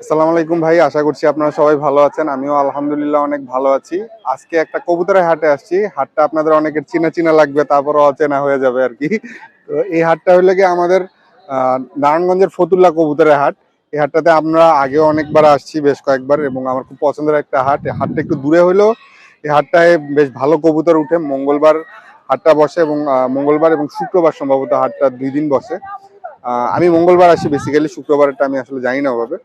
আসসালামু আলাইকুম ভাই, আশা করছি আপনারা সবাই ভালো আছেন। আমিও আলহামদুলিল্লাহ অনেক ভালো আছি। আজকে একটা কবুতরের হাটে আসছি। হাটটা আপনাদের অনেকের চিনা চিনা লাগবে, তারপরও অচেনা হয়ে যাবে আর কি। তো এই হাটটা হলে কি আমাদের নারায়ণগঞ্জের ফতুল্লা কবুতরের হাট। এই হাটটাতে আমরা আগেও অনেকবার আসছি, বেশ কয়েকবার, এবং আমার খুব পছন্দের একটা হাট। এই হাটটা একটু দূরে হলেও এই হাটটায় বেশ ভালো কবুতর উঠে, মঙ্গলবার হাটটা বসে এবং মঙ্গলবার এবং শুক্রবার সম্ভবত হাটটা দুই দিন বসে। আমি মঙ্গলবার আসি বেসিক্যালি শুক্রবারটা আমি আসলে জানি না ওভাবে।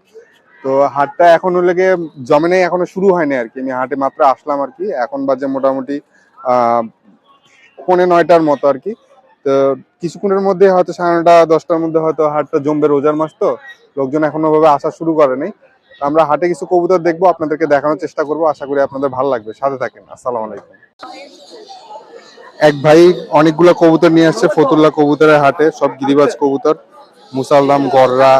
তো হাটটা এখন হলে গিয়ে জমে নেই, এখনও শুরু হয়নি আর কি। আমি হাটে মাত্র আসলাম আর কি। এখন বাজে মোটামুটি পৌনে নয়টার মতো আর কি। তো কিছুক্ষণের মধ্যে হয়তো সাড়ে নটা দশটার মধ্যে হয়তো হাটটা জমবে রোজার মাস তো। লোকজন এখনও ভাবে আসা শুরু করে নাই। আমরা হাটে কিছু কবুতর দেখব, আপনাদেরকে দেখানোর চেষ্টা করব। আশা করি আপনাদের ভালো লাগবে। সাথে থাকেন। আসসালামু আলাইকুম। এক ভাই অনেকগুলো কবুতর নিয়ে আসছে, ফতুল্লা কবুতরের হাটে। সব গিরিবাজ কবুতর। মুসালদাম, গররা।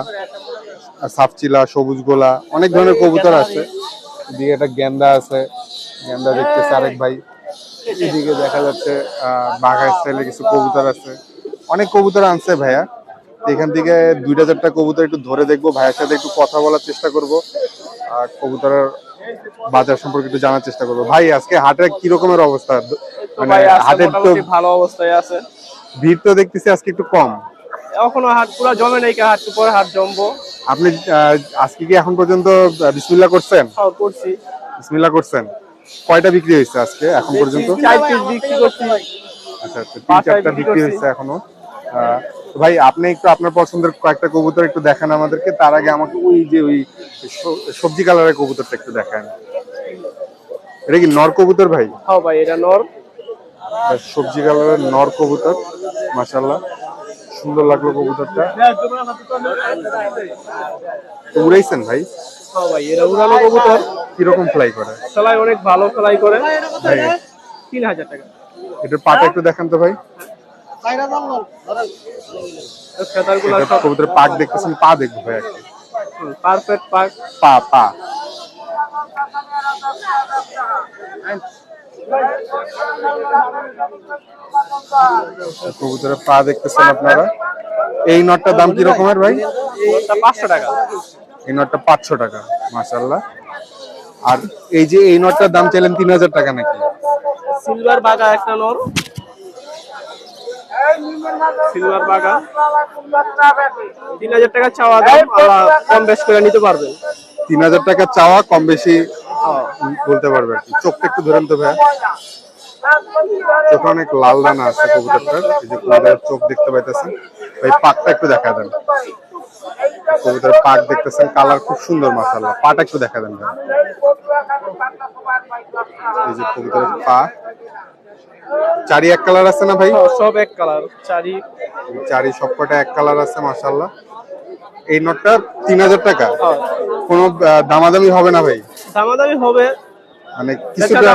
সাপচিলা সবুজ গোলা অনেক ধরনের কবুতর আছে। এদিকে একটা গেন্দা আছে। গেন্দা দেখতেছে আরেক ভাই। এদিকে দেখা যাচ্ছে আহ বাঘা স্টাইলে কিছু কবুতর আছে। অনেক কবুতর আনছে ভাইয়া। এখান থেকে দুইটা চারটা কবুতর একটু ধরে দেখব ভাইয়ের সাথে একটু কথা বলার চেষ্টা করব। আর কবুতরের বাজার সম্পর্কে একটু জানার চেষ্টা করব। ভাই আজকে হাটের কি রকমের অবস্থা? মানে হাটের তো ভালো অবস্থায় আছে। ভিড় তো দেখতেছি আজকে একটু কম। এখনও হাট পুরো জমে নাই হাট পরে হাট জমবো। আপনি আজকে কি এখন পর্যন্ত বিসমিল্লা করছেন? করছি। বিসমিল্লা করছেন। কয়টা বিক্রি হয়েছে আজকে এখন পর্যন্ত? চার পিস বিক্রি করছি। আচ্ছা আচ্ছা তিন চারটা বিক্রি হয়েছে এখনও। ভাই আপনি একটু আপনার পছন্দের কয়েকটা কবুতর একটু দেখান আমাদেরকে। তার আগে আমাকে ওই যে ওই সবজি কালারের কবুতরটা একটু দেখান। এটা কি নর কবুতর ভাই? খাও ভাই এটা নর। সবজি কালারের নর কবুতর মাশাল্লাহ সুন্দর লাগল কবুতরটা। উড়াইছেন ভাই? উড়ানো কবুতর। কীরকম ফ্লাই করে? সেলাই অনেক ভালো করে। ভাই তিন হাজার টাকা। এটার পাটা একটু দেখান তো ভাই। কবুতরের পাক দেখতেছেন পা দেখব ভাই একটু পারফেক্ট পাক পা পা। কবুতরের পা দেখতেছেন আপনারা। এই নটটার দাম কি রকমের ভাই? পাঁচশো টাকা। এই নটটা পাঁচশো টাকা মাশাল্লাহ আর এই যে এই নটটার দাম চাইলেন তিন হাজার টাকা নাকি? সিলভার বাগা একটা নর। সিলভার বাগা তিন হাজার টাকা চাওয়া দাম কম বেশ করে নিতে পারবেন। তিন হাজার টাকা চাওয়া কম বেশি বলতে পারবে আর কি। চোখটা একটু ধরেন তো ভাই চোখে অনেক লাল দানা আছে কবুতরটার। এই যে কবুতরের চোখ দেখতে পাইতেছেন। ভাই পাকটা একটু দেখা দেন। কবুতরের পাক দেখতেছেন কালার খুব সুন্দর মাসাল্লাহ পাটা একটু দেখা দেন ভাই এই যে কবুতরের পা চারি এক কালার আছে না ভাই? সব এক কালার। চারি। চারি সবকটা এক কালার আছে মাসাল্লাহ এই নটটা তিন হাজার টাকা। হ্যাঁ। কোনো দামাদামি হবে না ভাই। দামাদামি হবে। মানে কিছুটা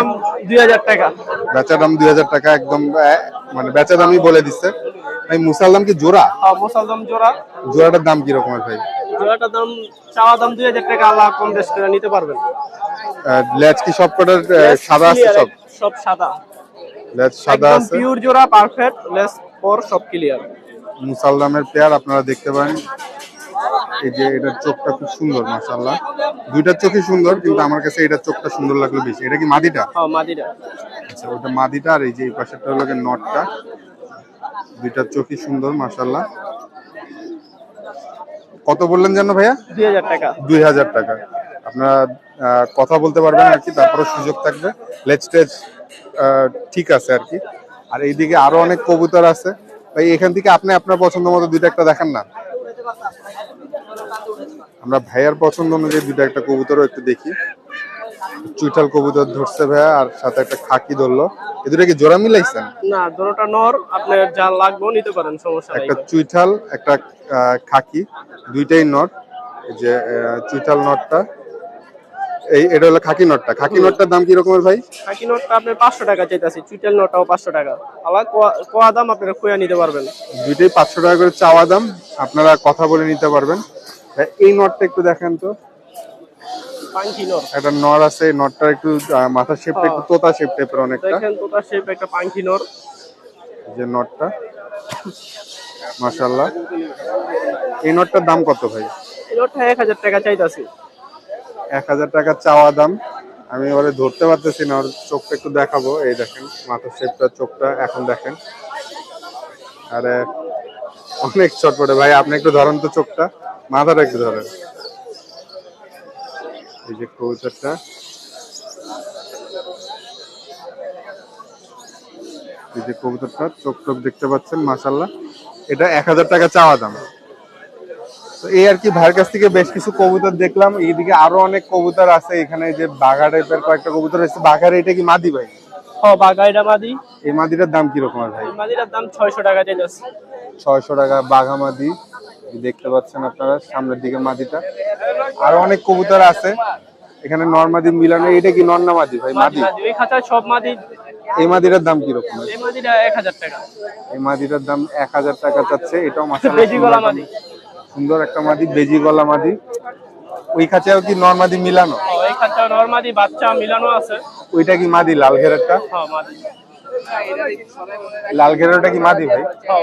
দুই হাজার টাকা। বেচা দাম দুই হাজার টাকা একদম মানে বেচা দামই বলে দিচ্ছে। ভাই কি জোড়া? মোসালদম জোড়া। জোড়াটার দাম কি রকমের ভাই? জোড়াটার দাম চাওয়া দাম দুই হাজার টাকা আল্লাহ কম বেশ করে নিতে পারবেন। লেজ কি সব কটার সাদা আছে সব? সব সাদা। লেজ সাদা আছে? পিওর জোড়া পারফেক্ট লেস পর সব ক্লিয়ার মুসাল দামের পেয়ার আপনারা দেখতে পারেন। এই যে এটার চোখটা খুব সুন্দর মাশাল্লাহ দুইটার চোখই সুন্দর কিন্তু আমার কাছে এটার চোখটা সুন্দর লাগল বেশি। এটা কি মাদিটা? হ্যাঁ মাদিরা আচ্ছা ওটা মাদিটা আর এই যে এই পাশেরটা হলো নটটা। দুইটার চোখই সুন্দর মাশাল্লাহ কত বললেন জানো ভাইয়া? দুই হাজার টাকা। দুই হাজার টাকা। আপনারা কথা বলতে পারবেন আর কি তারপরে সুযোগ থাকবে। লেট স্টেজ ঠিক আছে আর কি। আর এইদিকে আরও অনেক কবুতর আছে। ভাই এখান থেকে আপনি আপনার পছন্দ মতো দুইটা একটা দেখান না। আমরা ভাইয়ার পছন্দ অনুযায়ী দুইটা একটা কবুতরও একটু দেখি। চুইঠাল কবুতর ধরছে ভাইয়া আর সাথে একটা খাকি ধরলো। এ দুটা কি জোড়া মিলাইছেন? না দুটোটা নর আপনার যা লাগবে নিতে পারেন সমস্যা নাই একটা চুইঠাল একটা খাকি দুইটাই নট যে চুইঠাল নটটা এই এটা হলো খাকি নটটা খাকি নটটার দাম কি রকমের ভাই? খাকি নটটা আপনার পাঁচশো টাকা চাইতেছি চুইটেল নটটাও পাঁচশো টাকা। আবার কোয়া- কোয়া দাম আপনারা খুঁয়া নিতে পারবেন। দুইটাই পাঁচশো টাকা করে চাওয়া দাম। আপনারা কথা বলে নিতে পারবেন। এই নটটা একটু দেখেন তো। একটা নর আছে এই নটটার একটু শেপটা একটু তোতা শেপ টাইপের অনেকটা। দেখেন তো শেপ একটা পাঙ্কি নর যে নটটা এই নটটার দাম কত ভাই? এই নটটা টাকা চাইতেছি। টাকা চাওয়া দাম। আমি ওরে ধরতে পারতেছি না ওর চোখটা একটু দেখাবো। এই দেখেন মাথার শেপটা চোখটা এখন দেখেন। আরে অনেক চটপটে। ভাই আপনি একটু ধরেন তো চোখটা। মাথাটা একটু ধরেন এই যে কবুতরটা। এই যে কবুতরটা চোখ টোক দেখতে পাচ্ছেন মাসাল্লাহ এটা এক হাজার টাকা চাওয়া দাম। তো এই আর কি ভাইয়ের কাছ থেকে বেশ কিছু কবুতর দেখলাম। এইদিকে আরও অনেক কবুতর আছে এখানে যে বাঘা টাইপের কয়েকটা কবুতর আছে। বাঘার এটা কি মাদি ভাই? হ বাগাইডা মাদি। এই মাদিটার দাম কীরকম আর ভাই? মাদিটার দাম ছয়শো টাকা চাইতেছে। ছয়শো টাকা বাঘা মাদি। দেখতে পাচ্ছেন আপনারা সামনের দিকে মাদিটা। আরও অনেক কবুতর আছে। এখানে নর্মাদি মিলানো এটা কি নন্না মাদি? ভাই মাদি। ওই খাঁচার সব মাদি। এই মাদিটার দাম কীরকম? এই মাদিটা এক হাজার টাকা। এই মাদিটার দাম এক হাজার টাকা চাচ্ছে এটাও মাসাল্লাহ বেজি গলা মাদি। সুন্দর একটা মাদি বেজি গলা মাদি। ওই খাঁচাও কি নর্মাদি মিলানো? হ, এই নর্মাদি বাচ্চা মিলানো আছে। ওইটা কি মাদি লাল ঘেরেরটা? হ্যাঁ মাদি। লাল ঘেরেরটা কি মাদি ভাই? হ্যাঁ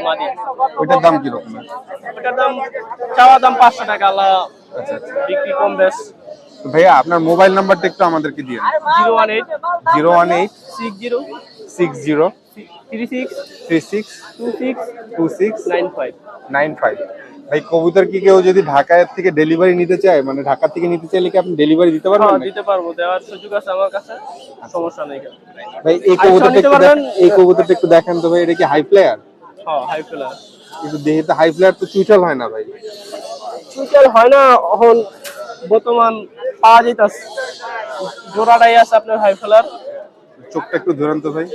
ওইটার দাম কীরকম ওটার দাম চাওয়া দাম পাঁচশো টাকা আচ্ছা আচ্ছা। বিক্রি কম বেশ। ভাইয়া আপনার মোবাইল নাম্বারটা একটু আমাদেরকে দিয়ে zero one eight. Zero one eight six zero. Six zero three six. Three six two six. Two six nine five. Nine five. ভাই কবুতর কি কেউ যদি ঢাকায় থেকে ডেলিভারি নিতে চায় মানে ঢাকা থেকে নিতে চাইলে কি আপনি ডেলিভারি দিতে পারবেন হ্যাঁ দিতে পারব দেওয়ার সুযোগ আছে আমার কাছে সমস্যা নেই ভাই এই আইফোন কবুতরটা একটু? এই কবুতরটা একটু দেখেন তো ভাই এটা কি হাই প্লেয়ার হ্যাঁ হাই ফেলার কিন্তু দেহেতে হাই প্লেয়ার তো চুইটাল হয় না ভাই। চুইটাল হয় না এখন বর্তমান পাওয়া যেতেছে জোড়াটাই আছে আপনার হাই ফেলার চোখটা একটু ধরেন তো ভাই।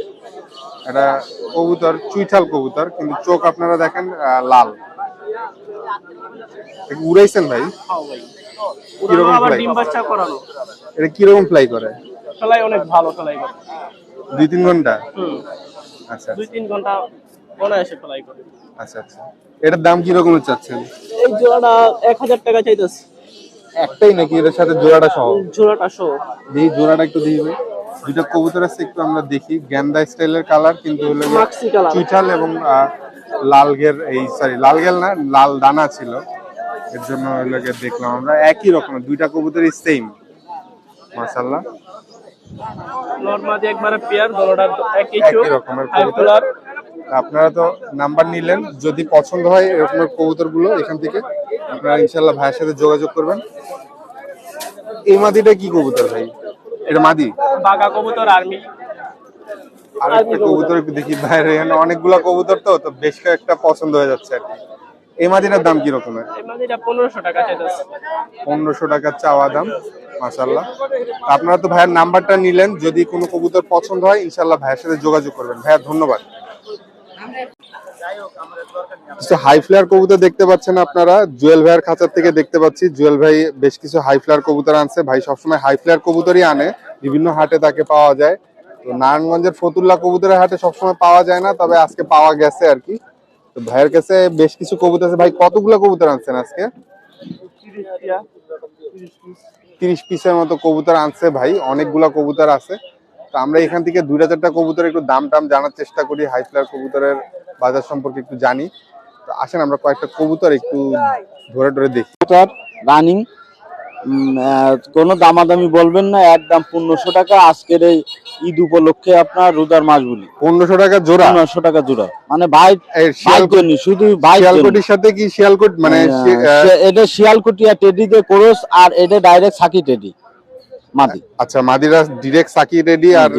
এটা কবুতর চুইঠাল কবুতর কিন্তু চোখ আপনারা দেখেন লাল। উড়াইছেন ভাই? কীরকম আবার ডিম বাচ্চা করানো। এটা কীরকম ফ্লাই করে? ফেলাই অনেক ভালো ফেলাই করে। দুই তিন ঘণ্টা আচ্ছা দুই তিন ঘণ্টা অনায়াসে ফেলাই করে। আচ্ছা আচ্ছা। এটার দাম কীরকম চাচ্ছেন? এই জোড়াটা এক হাজার টাকা চাইতেছে। একটাই নাকি এটার সাথে জোড়াটা সহ? জোড়াটা সহ। দেখি জোড়াটা একটু দিবে। দুইটা কবুতর আছে একটু আমরা দেখি। গ্যান্দা স্টাইলের কালার কিন্তু হলো চুইঠাল এবং আহ, লাল গের এই সরি লাল গেল না লাল দানা ছিল। এর জন্য গিয়ে দেখলাম আমরা। একই রকমের দুইটা কবুতরই সেম মাশাল্লাহ নর্মাদি একবারে পেয়ার দোনোটার একই একই চোখ রকমের কবুতর। আপনারা তো নাম্বার নিলেন। যদি পছন্দ হয় এরকমের কবুতরগুলো এখান থেকে আপনারা ইনশাল্লাহ ভাইয়ের সাথে যোগাযোগ করবেন। এই মাদিটা কি কবুতর ভাই? এটা মাদি? বাঘা কবুতর আর্মি আর একটা কবুতর। একটু দেখি বাইরে এখানে অনেকগুলা কবুতর তো তো বেশ কয়েকটা পছন্দ হয়ে যাচ্ছে আর কি। এই মাদিটার দাম কি রকমের এই মাদিটা পনেরোশো টাকা চাইতেছে। পনেরোশো টাকা চাওয়া দাম মাসাল্লাহ আপনারা তো ভাইয়ের নাম্বারটা নিলেন যদি কোনো কবুতর পছন্দ হয় ইনশাল্লাহ ভাইয়ের সাথে যোগাযোগ করবেন। ভাইয়া ধন্যবাদ। কিছু হাই ফ্লায়ার কবুতর দেখতে পাচ্ছেন আপনারা জুয়েল ভাইয়ের খাঁচার থেকে দেখতে পাচ্ছি। জুয়েল ভাই বেশ কিছু হাই ফ্লায়ার কবুতর আনছে। ভাই সবসময় হাই ফ্লায়ার কবুতরই আনে বিভিন্ন হাটে তাকে পাওয়া যায়। তো নারায়ণগঞ্জের ফতুল্লা কবুতরের হাটে সবসময় পাওয়া যায় না, তবে আজকে পাওয়া গেছে আর কি। তো ভাইয়ের কাছে বেশ কিছু কবুতর আছে। ভাই, কতগুলো কবুতর আনছেন আজকে? তিরিশ পিসের মতো কবুতর আনছে ভাই, অনেকগুলা কবুতর আছে। তো আমরা এখান থেকে দুইটা চারটা কবুতর একটু দাম টাম জানার চেষ্টা করি হাই ফ্লায়ার কবুতরের বাজার সম্পর্কে একটু জানি। তো আসেন, আমরা কয়েকটা কবুতর একটু ধরে ধরে দেখি। রানিং কোনো দামাদামি বলবেন না একদম পনেরোশো টাকা আজকের এই ঈদ উপলক্ষে আপনার রোজার মাস বলি পনেরোশো টাকা জোড়া? পনেরোশো টাকা জোড়া। মানে ভাই শিয়ালকোট শুধু ভাই শিয়ালকোটির সাথে কি শিয়ালকোট মানে আহ, এটা শিয়ালকুটিয়া টেডি দিয়ে কোরস আর এটা ডাইরেক্ট সাকি টেডি মাদি। আচ্ছা মাদিরা ডিরেক্ট সাকি রেডি আর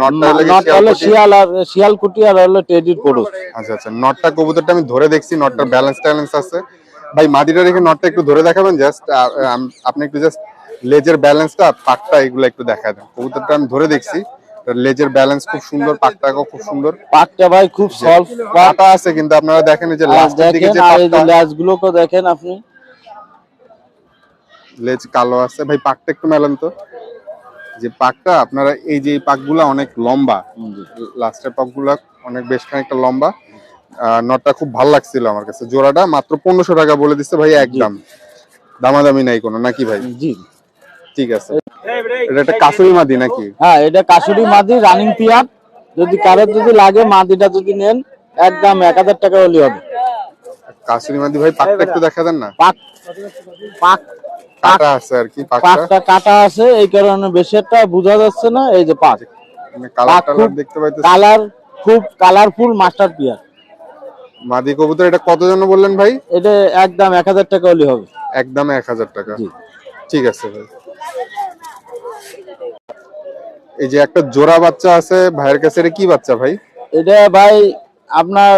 নটটা হলো শিয়াল আর শিয়ালকুটি আর হলো টেডির কোরস। আচ্ছা আচ্ছা নটটা কবুতরটা আমি ধরে দেখছি নটটার ব্যালেন্স ট্যালেন্স আছে। ভাই মাদিটা রেখে নটটা একটু ধরে দেখাবেন জাস্ট আপনি একটু জাস্ট লেজের ব্যালেন্সটা পাকটা এগুলো একটু দেখা দেন। কবুতরটা আমি ধরে দেখছি লেজের ব্যালেন্স খুব সুন্দর পাকটাও খুব সুন্দর। পাকটা ভাই খুব সলভ পাটা। আছে কিন্তু আপনারা দেখেন এই যে লাস্টের দিকে যে পাকটা ল্যাজ গুলোকে দেখেন আপনি। লেজ কালো আছে। ভাই পাকটা একটু মেলান তো। যে পাকটা আপনারা এই যে পাকগুলা অনেক লম্বা। লাস্টের পাকগুলা অনেক বেশ খানিকটা লম্বা। নটটা খুব ভালো লাগছিল আমার কাছে। জোড়াটা মাত্র পনেরোশো টাকা বলে দিচ্ছে ভাই একদম। দামাদামি নাই কোনো নাকি ভাই? জি। ঠিক আছে। এটা একটা কাসুরি মাদি নাকি? হ্যাঁ এটা কাশুরি মাদি রানিং পিয়ার যদি কারোর যদি লাগে মাদিটা যদি নেন একদম এক হাজার টাকা হলে হবে। কাসুরি মাদি ভাই পাকটা একটু দেখা দেন না? পাক পাক কাটা আছে আর কি পাকটা কাটা আছে এই কারণে বেশি একটা বোঝা যাচ্ছে না এই যে পাক কালার খুব দেখতে পাইতেছি। কালার খুব কালারফুল মাস্টার পিয়ার। মাদি কবুতর এটা কত জন বললেন ভাই? এটা একদম এক হাজার টাকা হলে হবে। একদম এক হাজার টাকা। ঠিক আছে ভাই। এই যে একটা জোড়া বাচ্চা আছে ভাইয়ের কাছে এটা কি বাচ্চা ভাই? এটা ভাই আপনার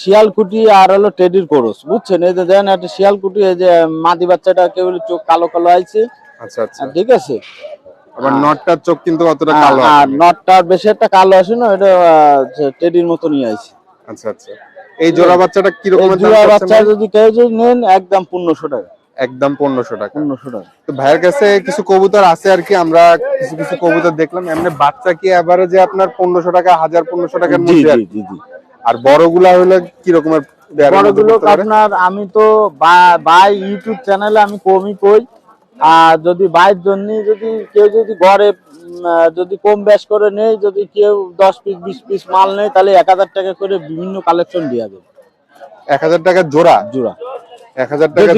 শিয়ালকুটি আর হলো টেডির কোরস বুঝছেন? এই যে দেন একটা শিয়ালকুটি এই যে মাদি বাচ্চাটা কেবল চোখ কালো কালো আছে আচ্ছা আচ্ছা। ঠিক আছে? আবার নটটার চোখ কিন্তু অতটা কালো আর। নটটার বেশি একটা কালো আসে না এটা টেডির মতো নিয়ে আইছে। আচ্ছা আচ্ছা। এই জোড়া বাচ্চাটা কি দাম জোড়া বাচ্চা যদি কেউ যদি নেন একদম পনেরোশো টাকা। একদম পনেরোশো টাকা। পনেরোশো টাকা। তো ভাইয়ের কাছে কিছু কবুতর আছে আর কি আমরা কিছু কিছু কবুতর দেখলাম। এমনি বাচ্চা কি এবারে যে আপনার পনেরোশো টাকা হাজার পনেরোশো টাকার মধ্যে? জি জি জি। আর বড়গুলা হলে কি রকমের বড়গুলো আপনার আমি তো বাই ইউটিউব চ্যানেলে আমি কমই কই। আর যদি বাইর জন্য যদি কেউ যদি আহ, যদি কম বেশ করে নেই যদি কেউ দশ পিস বিশ পিস মাল নেই তাহলে এক হাজার টাকা করে বিভিন্ন কালেকশন দেওয়া যাবে এক হাজার টাকা জোড়া? জোড়া। এক হাজার টাকা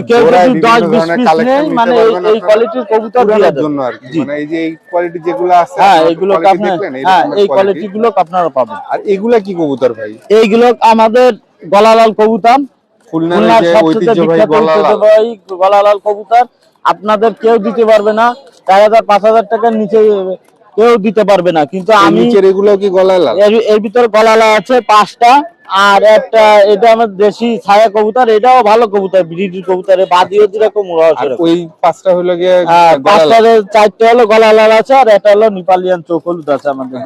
মানে এই- কোয়ালিটির কবুতর জন্য আর কি। মানে এই যে এই কোয়ালিটি যেগুলো আছে হ্যাঁ হ্যাঁ এই কোয়ালিটি গুলো আপনারা পাবেন। আর এগুলা কি কবুতর ভাই? এইগুলো আমাদের গলালাল কবুতর। খুলনার সবচেয়ে বিখ্যাত গলালাল কবুতর। আপনাদের কেউ দিতে পারবে না চার হাজার পাঁচ হাজার টাকার নিচে কেউ দিতে পারবে না। কিন্তু আমি এগুলো কি এর ভিতরে ভিতর গলালা আছে পাঁচটা। আর একটা এটা আমার দেশি ছায়া কবুতর এটাও ভালো কবুতর ব্রিডির কবুতর বাদিও যেরকম ওই পাঁচটা হলো গিয়ে লাল। পাঁচটার চারটে হলো গলা লাল আছে আর একটা হলো নিপালিয়ান চোখ হলুদ আছে আমাদের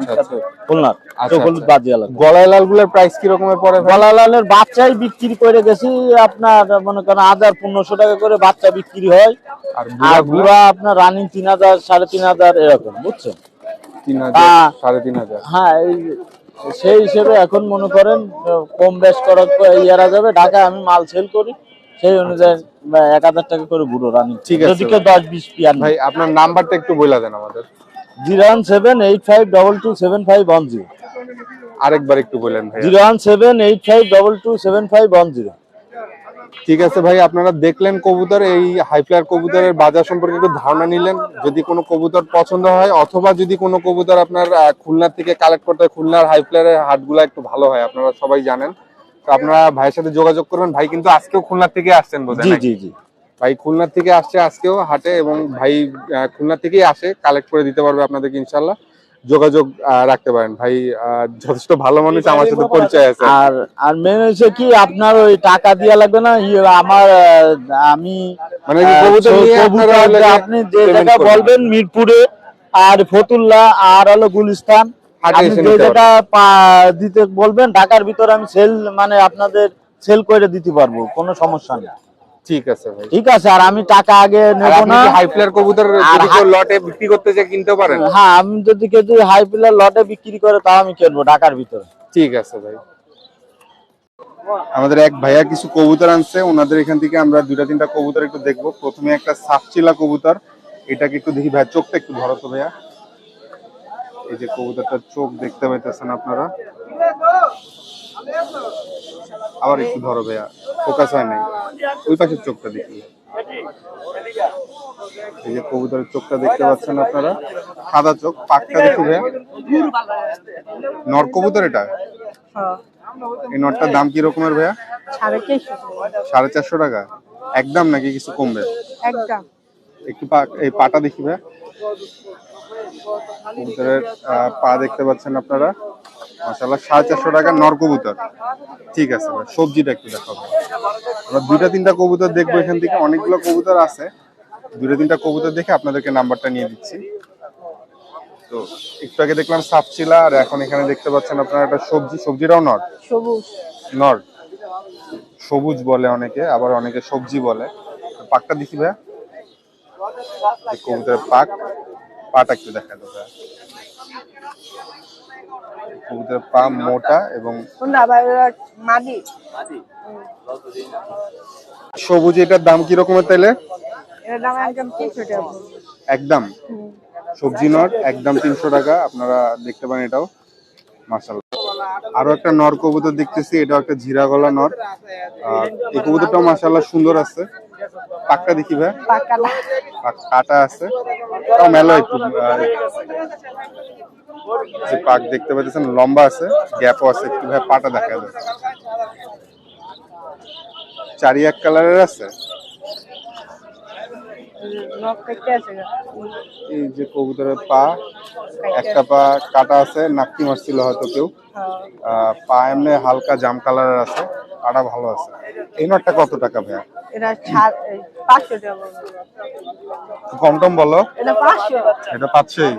খুলনার আচ্ছা, চোখ হলুদ আচ্ছা। বাদিয়া লাগে গলায় লালগুলোর প্রাইস কি রকমের পড়ে গলা লালের বাচ্চাই বিক্রি করে গেছি আপনার মনে করেন হাজার পনেরোশো টাকা করে বাচ্চা বিক্রি হয়। আর বুড়া আপনার রানিং তিন হাজার সাড়ে তিন হাজার এরকম বুঝছেন? তিন হাজার সাড়ে তিন হাজার। হ্যাঁ এই সেই হিসেবে এখন মনে করেন কম বেশ করা ইয়ারা যাবে। ঢাকায় আমি মাল সেল করি সেই অনুযায়ী এক হাজার টাকা করে বুড়ো রানি ঠিক আছে। যদি কেউ দশ বিশ পিয়ান ভাই আপনার নাম্বারটা একটু বলে দেন আমাদের। Zero one seven eight five double two seven five one zero. আরেকবার একটু বলেন ভাই zero one seven eight five double two seven five one zero. ঠিক আছে ভাই আপনারা দেখলেন কবুতর এই হাইফ্লায়ার কবুতরের বাজার সম্পর্কে একটু ধারণা নিলেন। যদি কোনো কবুতর পছন্দ হয় অথবা যদি কোনো কবুতর আপনার আহ, খুলনা থেকে কালেক্ট করতে হয় খুলনার হাইফ্লায়ারের হাটগুলো একটু ভালো হয় আপনারা সবাই জানেন। তো আপনারা ভাইয়ের সাথে যোগাযোগ করবেন। ভাই কিন্তু আজকেও খুলনা থেকে আসছেন বোধহয় জি জি জি। ভাই খুলনার থেকে আসছে আজকেও হাটে এবং ভাই আহ, খুলনা থেকেই আসে কালেক্ট করে দিতে পারবে আপনাদেরকে ইনশাল্লাহ যোগাযোগ রাখতে পারেন। ভাই যথেষ্ট ভালো মানুষ আমার সাথে পরিচয় আছে। আর আর মেন হচ্ছে কি আপনার ওই টাকা দেওয়া লাগবে না ইয়ে আমার আমি মানে আপনি যে জায়গা বলবেন মিরপুরে আর ফতুল্লা আর হলো গুলিস্তান হাটে আপনি যে জায়গা দিতে বলবেন ঢাকার ভিতরে আমি সেল মানে আপনাদের সেল করে দিতে পারব কোনো সমস্যা নেই। ঠিক আছে ভাই। ঠিক আছে আর আমি টাকা আগে নেব না। হাই ফ্লায়ার কবুতর যদি কেউ লটে বিক্রি করতে চায় কিনতে পারেন? হ্যাঁ আমি যদি কেউ যদি হাই পিলার লটে বিক্রি করে তাও আমি কিনবো ঢাকার ভিতরে। ঠিক আছে ভাই। আমাদের এক ভাইয়া কিছু কবুতর আনছে ওনাদের এখান থেকে আমরা দুইটা তিনটা কবুতর একটু দেখব। প্রথমে একটা সাপচিলা কবুতর এটাকে একটু দেখি ভাই চোখটা একটু ধরো তো ভাইয়া। এই যে কবুতরটার চোখ দেখতে পাইতেছেন আপনারা। আবার একটু ধরো ভাইয়া ফোকাস হয় নাই। ওই পাশের চোখটা দেখি। এই যে কবুতরের চোখটা দেখতে পাচ্ছেন আপনারা? সাদা চোখ পাকটা দেখি ভাইয়া। নর কবুতর এটা? এই নটটার দাম কি রকমের ভাইয়া? সাড়ে চারশো। টাকা। একদম নাকি কিছু কমবে? একদম। একটু এই পাটা দেখি ভাইয়া। কবুতরের পা দেখতে পাচ্ছেন আপনারা? মাসাল্লাহ সাড়ে চারশো টাকা নর কবুতর। ঠিক আছে ভাই সবজিটা একটু দেখাবো আমরা দুইটা তিনটা কবুতর দেখব এখান থেকে অনেকগুলো কবুতর আছে। দুইটা তিনটা কবুতর দেখে আপনাদেরকে নাম্বারটা নিয়ে দিচ্ছি। তো একটু আগে দেখলাম সাপচিলা আর এখন এখানে দেখতে পাচ্ছেন আপনারা একটা সবজি সবজিটাও নর। সবুজ। নর। সবুজ বলে অনেকে আবার অনেকে সবজি বলে। পাকটা দেখি ভাইয়া। কবুতরের পাক পাটা একটু দেখা দেবো। কবুতরের পা মোটা এবং মাদি। সবুজ এটার দাম কি রকমের তাইলে? একদম। সবজি নট একদম তিনশো টাকা। আপনারা দেখতে পারেন এটাও। মার্শাল আরও একটা নর কবুতর দেখতেছি এটাও একটা জিরা গলা নর। আর এই কবুতরটাও মার্শাল্লাহ সুন্দর আছে। পাকটা দেখি ভাই। পাকা না। পাক কাটা আছে। তাও মেলো একটু যে পাক দেখতে পাচ্ছেন লম্বা আছে গ্যাপও আছে একটু ভাই পাটা দেখা যায়। চারি এক কালারের আছে। এই যে কবুতরের পা একটা পা কাটা আছে নাকি মারছিল হয়তো কেউ। পা এমনি হালকা জাম কালারের আছে ভালো আছে। এই নটটা কত টাকা ভাইয়া? কম টম বলো। এটা পাঁচশোই?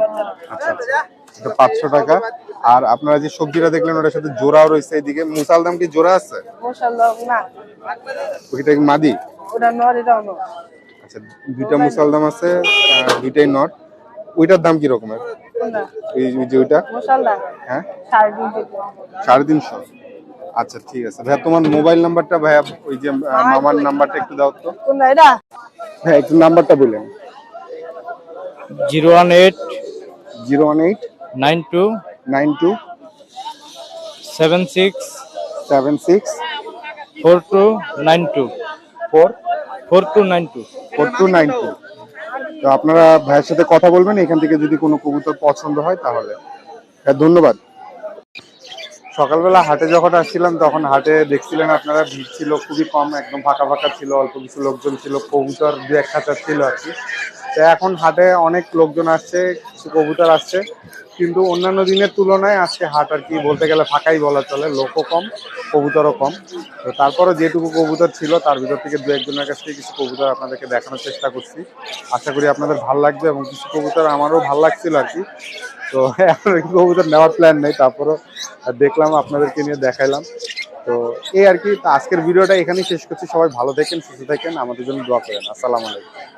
আচ্ছা আচ্ছা। এটা পাঁচশো টাকা। আর আপনারা যে সবজিটা দেখলেন ওটার সাথে জোড়াও রয়েছে এইদিকে। মুসাল দাম কি জোড়া আছে? না। ওইটা কি মাদি? আচ্ছা দুইটা মুসাল দাম আছে দুইটাই নট ওইটার দাম কি রকমের? এই যে ওইটা? হ্যাঁ? সাড়ে তিনশো। টাকা। সাড়ে তিনশো। আচ্ছা ঠিক আছে। ভাইয়া তোমার মোবাইল নাম্বারটা ভাইয়া ওই যে মামার নাম্বারটা একটু দাও তো। হ্যাঁ একটু নাম্বারটা বললেন zero one eight zero one eight nine two nine two seven six seven six four two nine two four four two nine two four two nine two. তো আপনারা ভাইয়ের সাথে কথা বলবেন এখান থেকে যদি কোনো কবুতর পছন্দ হয় তাহলে। হ্যাঁ ধন্যবাদ। সকালবেলা হাটে যখন আসছিলাম তখন হাটে দেখছিলেন আপনারা ভিড় ছিল খুবই কম একদম ফাঁকা ফাঁকা ছিল অল্প কিছু লোকজন ছিল কবুতর দু এক খাঁচা ছিল আর কি। এখন হাটে অনেক লোকজন আসছে, কিছু কবুতর আসছে। কিন্তু অন্যান্য দিনের তুলনায় আজকে হাট আর কি বলতে গেলে ফাঁকাই বলা চলে, লোকও কম, কবুতরও কম। তো তারপরও যেটুকু কবুতর ছিল, তার ভিতর থেকে দু একজনের কাছ থেকে কিছু কবুতর আপনাদেরকে দেখানোর চেষ্টা করছি। আশা করি আপনাদের ভালো লাগবে এবং কিছু কবুতর আমারও ভালো লাগছিল আর কি। তো এখন কবুতর নেওয়ার প্ল্যান নেই, তারপরও দেখলাম, আপনাদেরকে নিয়ে দেখাইলাম। তো এই আর কি আজকের ভিডিওটা এখানেই শেষ করছি। সবাই ভালো থাকেন, সুস্থ থাকেন, আমাদের জন্য দোয়া করেন। আসসালামু আলাইকুম।